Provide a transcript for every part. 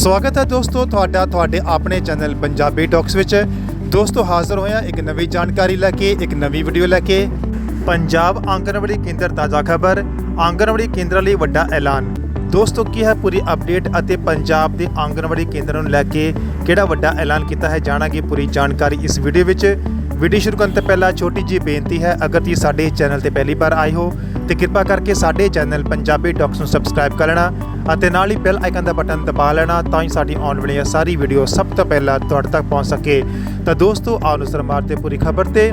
ਸਵਾਗਤ ਹੈ ਦੋਸਤੋ ਤੁਹਾਡਾ ਤੁਹਾਡੇ ਆਪਣੇ ਚੈਨਲ ਪੰਜਾਬੀ ਟਾਕਸ ਵਿੱਚ। ਦੋਸਤੋ ਹਾਜ਼ਰ ਹੋਇਆ ਇੱਕ ਨਵੀਂ ਜਾਣਕਾਰੀ ਲੈ ਕੇ, ਇੱਕ ਨਵੀਂ ਵੀਡੀਓ ਲੈ ਕੇ। ਪੰਜਾਬ ਆਂਗਣਵਾੜੀ ਕੇਂਦਰ ਤਾਜ਼ਾ ਖਬਰ ਆਂਗਣਵਾੜੀ ਕੇਂਦਰਾਂ ਲਈ ਵੱਡਾ ਐਲਾਨ। ਦੋਸਤੋ ਕੀ ਹੈ ਪੂਰੀ ਅਪਡੇਟ ਅਤੇ ਪੰਜਾਬ ਦੇ ਆਂਗਣਵਾੜੀ ਕੇਂਦਰਾਂ ਨੂੰ ਲੈ ਕੇ ਕਿਹੜਾ ਵੱਡਾ ਐਲਾਨ ਕੀਤਾ ਹੈ ਜਾਣਾਂਗੇ ਪੂਰੀ ਜਾਣਕਾਰੀ ਇਸ ਵੀਡੀਓ ਵਿੱਚ। ਵੀਡੀਓ ਸ਼ੁਰੂ ਕਰਨ ਤੋਂ ਪਹਿਲਾਂ ਛੋਟੀ ਜਿਹੀ ਬੇਨਤੀ ਹੈ, ਅਗਰ ਤੁਸੀਂ ਸਾਡੇ ਚੈਨਲ ਤੇ ਪਹਿਲੀ ਵਾਰ ਆਏ ਹੋ, ਤੇ ਕਿਰਪਾ ਕਰਕੇ ਸਾਡੇ ਚੈਨਲ ਪੰਜਾਬੀ ਟਾਕਸ ਨੂੰ ਸਬਸਕ੍ਰਾਈਬ ਕਰ ਲੈਣਾ। ਅਤੇ ਨਾਲ ਹੀ ਬੈਲ ਆਈਕਨ ਦਾ ਬਟਨ ਦਬਾ ਲੈਣਾ ਤਾਂ ਹੀ ਸਾਡੀ ਆਉਣ ਵਾਲੀਆਂ ਸਾਰੀ ਵੀਡੀਓ ਸਭ ਤੋਂ ਪਹਿਲਾਂ ਤੁਹਾਡੇ ਤੱਕ ਪਹੁੰਚ ਸਕੇ। ਤਾਂ ਦੋਸਤੋ, ਆਓ ਨਜ਼ਰ ਮਾਰਦੇ ਪੂਰੀ ਖਬਰ ਤੇ।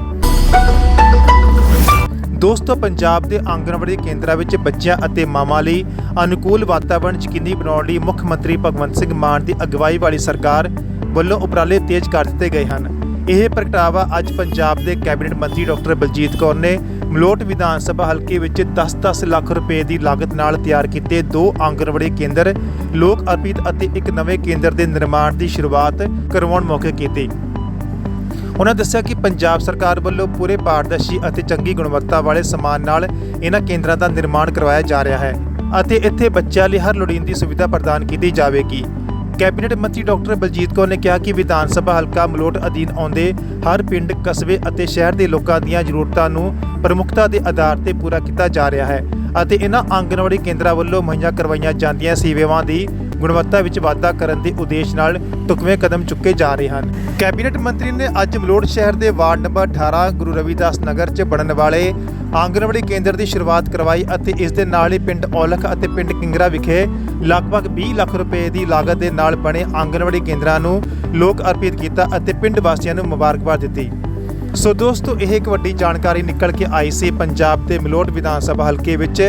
ਦੋਸਤੋ, ਪੰਜਾਬ ਦੇ ਆਂਗਣਵਾੜੀ ਕੇਂਦਰਾਂ ਵਿੱਚ ਬੱਚਿਆਂ ਅਤੇ ਮਾਵਾਂ ਲਈ ਅਨੁਕੂਲ ਵਾਤਾਵਰਣ ਯਕੀਨੀ ਬਣਾਉਣ ਲਈ ਮੁੱਖ ਮੰਤਰੀ ਭਗਵੰਤ ਸਿੰਘ ਮਾਨ ਦੀ ਅਗਵਾਈ ਵਾਲੀ ਸਰਕਾਰ ਵੱਲੋਂ ਉਪਰਾਲੇ ਤੇਜ਼ ਕਰ ਦਿੱਤੇ ਗਏ ਹਨ। ਇਹ ਪ੍ਰਗਟਾਵਾ ਅੱਜ ਪੰਜਾਬ ਦੇ ਕੈਬਨਿਟ ਮੰਤਰੀ ਡਾਕਟਰ ਬਲਜੀਤ ਕੌਰ ਨੇ ਮਲੋਟ ਵਿਧਾਨ ਸਭਾ ਹਲਕੇ ਵਿੱਚ 10-10 ਲੱਖ ਰੁਪਏ ਦੀ ਲਾਗਤ ਨਾਲ ਤਿਆਰ ਕੀਤੇ ਦੋ ਆਂਗਣਵਾੜੀ ਕੇਂਦਰ, ਲੋਕ ਅਰਪਿਤ ਅਤੇ ਇੱਕ ਨਵੇਂ ਕੇਂਦਰ ਦੇ ਨਿਰਮਾਣ ਦੀ ਸ਼ੁਰੂਆਤ ਕਰਵਾਉਣ ਮੌਕੇ ਕੀਤੀ। ਉਹਨਾਂ ਦੱਸਿਆ ਕਿ ਪੰਜਾਬ ਸਰਕਾਰ ਵੱਲੋਂ ਪੂਰੇ ਪਾਰਦਰਸ਼ੀ ਅਤੇ ਚੰਗੀ ਗੁਣਵੱਤਾ ਵਾਲੇ ਸਮਾਨ ਨਾਲ ਇਹਨਾਂ ਕੇਂਦਰਾਂ ਦਾ ਨਿਰਮਾਣ ਕਰਵਾਇਆ ਜਾ ਰਿਹਾ ਹੈ ਅਤੇ ਇੱਥੇ ਬੱਚਿਆਂ ਲਈ ਹਰ ਲੋੜੀਂਦੀ ਸੁਵਿਧਾ ਪ੍ਰਦਾਨ ਕੀਤੀ ਜਾਵੇਗੀ। ਕੈਬਨਿਟ ਮੰਤਰੀ ਡਾਕਟਰ ਬਲਜੀਤ ਕੌਰ ਨੇ ਕਿਹਾ ਕਿ ਵਿਧਾਨ ਸਭਾ ਹਲਕਾ ਮਲੋਟ ਅਧੀਨ ਆਉਂਦੇ ਹਰ ਪਿੰਡ, ਕਸਬੇ ਅਤੇ ਸ਼ਹਿਰ ਦੇ ਲੋਕਾਂ ਦੀਆਂ ਜ਼ਰੂਰਤਾਂ ਨੂੰ ਪ੍ਰਮੁੱਖਤਾ ਦੇ ਆਧਾਰ ਤੇ ਪੂਰਾ ਕੀਤਾ ਜਾ ਰਿਹਾ ਹੈ ਅਤੇ ਇਹਨਾਂ ਆਂਗਣਵਾੜੀ ਕੇਂਦਰਾਂ ਵੱਲੋਂ ਮੁਹੱਈਆ ਕਰਵਾਈਆਂ ਜਾਂਦੀਆਂ ਸੇਵਾਵਾਂ ਦੀ ਗੁਣਵੱਤਾ ਵਿੱਚ ਵਾਧਾ ਕਰਨ ਦੇ ਉਦੇਸ਼ ਨਾਲ ਟੁਕਵੇਂ ਕਦਮ ਚੁੱਕੇ ਜਾ ਰਹੇ ਹਨ। ਕੈਬਨਿਟ ਮੰਤਰੀ ਨੇ ਅੱਜ ਮਲੋਟ ਸ਼ਹਿਰ ਦੇ ਵਾਰਡ ਨੰਬਰ 18 ਗੁਰੂ ਰਵਿਦਾਸ ਨਗਰ 'ਚ ਬਣਨ ਵਾਲੇ ਆਂਗਣਵਾੜੀ ਕੇਂਦਰ ਦੀ ਸ਼ੁਰੂਆਤ ਕਰਵਾਈ ਅਤੇ ਇਸ ਦੇ ਨਾਲ ਹੀ ਪਿੰਡ ਔਲਖ ਅਤੇ ਪਿੰਡ ਕਿੰਗਰਾ ਵਿਖੇ ਲਗਭਗ 20 ਲੱਖ ਰੁਪਏ ਦੀ ਲਾਗਤ ਦੇ ਨਾਲ ਬਣੇ ਆਂਗਣਵਾੜੀ ਕੇਂਦਰਾਂ ਨੂੰ ਲੋਕ ਅਰਪਿਤ ਕੀਤਾ ਅਤੇ ਪਿੰਡ ਵਾਸੀਆਂ ਨੂੰ ਮੁਬਾਰਕਬਾਦ ਦਿੱਤੀ। ਸੋ ਦੋਸਤੋ, ਇਹ ਇੱਕ ਵੱਡੀ ਜਾਣਕਾਰੀ ਨਿਕਲ ਕੇ ਆਈ ਸੀ। ਪੰਜਾਬ ਦੇ ਮਲੋਟ ਵਿਧਾਨ ਸਭਾ ਹਲਕੇ ਵਿੱਚ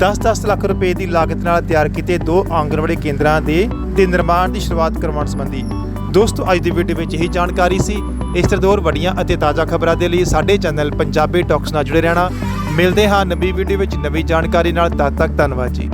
10-10 ਲੱਖ ਰੁਪਏ ਦੀ ਲਾਗਤ ਨਾਲ ਤਿਆਰ ਕੀਤੇ ਦੋ ਆਂਗਣਵਾੜੀ ਕੇਂਦਰਾਂ ਦੇ ਦੇ ਨਿਰਮਾਣ ਦੀ ਸ਼ੁਰੂਆਤ ਕਰਵਾਉਣ ਸੰਬੰਧੀ। ਦੋਸਤੋ, ਅੱਜ ਦੀ ਵੀਡੀਓ ਵਿੱਚ ਇਹੀ ਜਾਣਕਾਰੀ ਸੀ। ਇਸ ਤਰ੍ਹਾਂ ਹੋਰ ਵੱਡੀਆਂ ਅਤੇ ਤਾਜ਼ਾ ਖਬਰਾਂ ਦੇ ਲਈ ਸਾਡੇ ਚੈਨਲ ਪੰਜਾਬੀ ਟਾਕਸ ਨਾਲ ਜੁੜੇ ਰਹਿਣਾ। ਮਿਲਦੇ ਹਾਂ ਨਵੀਂ ਵੀਡੀਓ ਵਿੱਚ ਨਵੀਂ ਜਾਣਕਾਰੀ ਨਾਲ। ਤਦ ਤੱਕ ਧੰਨਵਾਦ ਜੀ।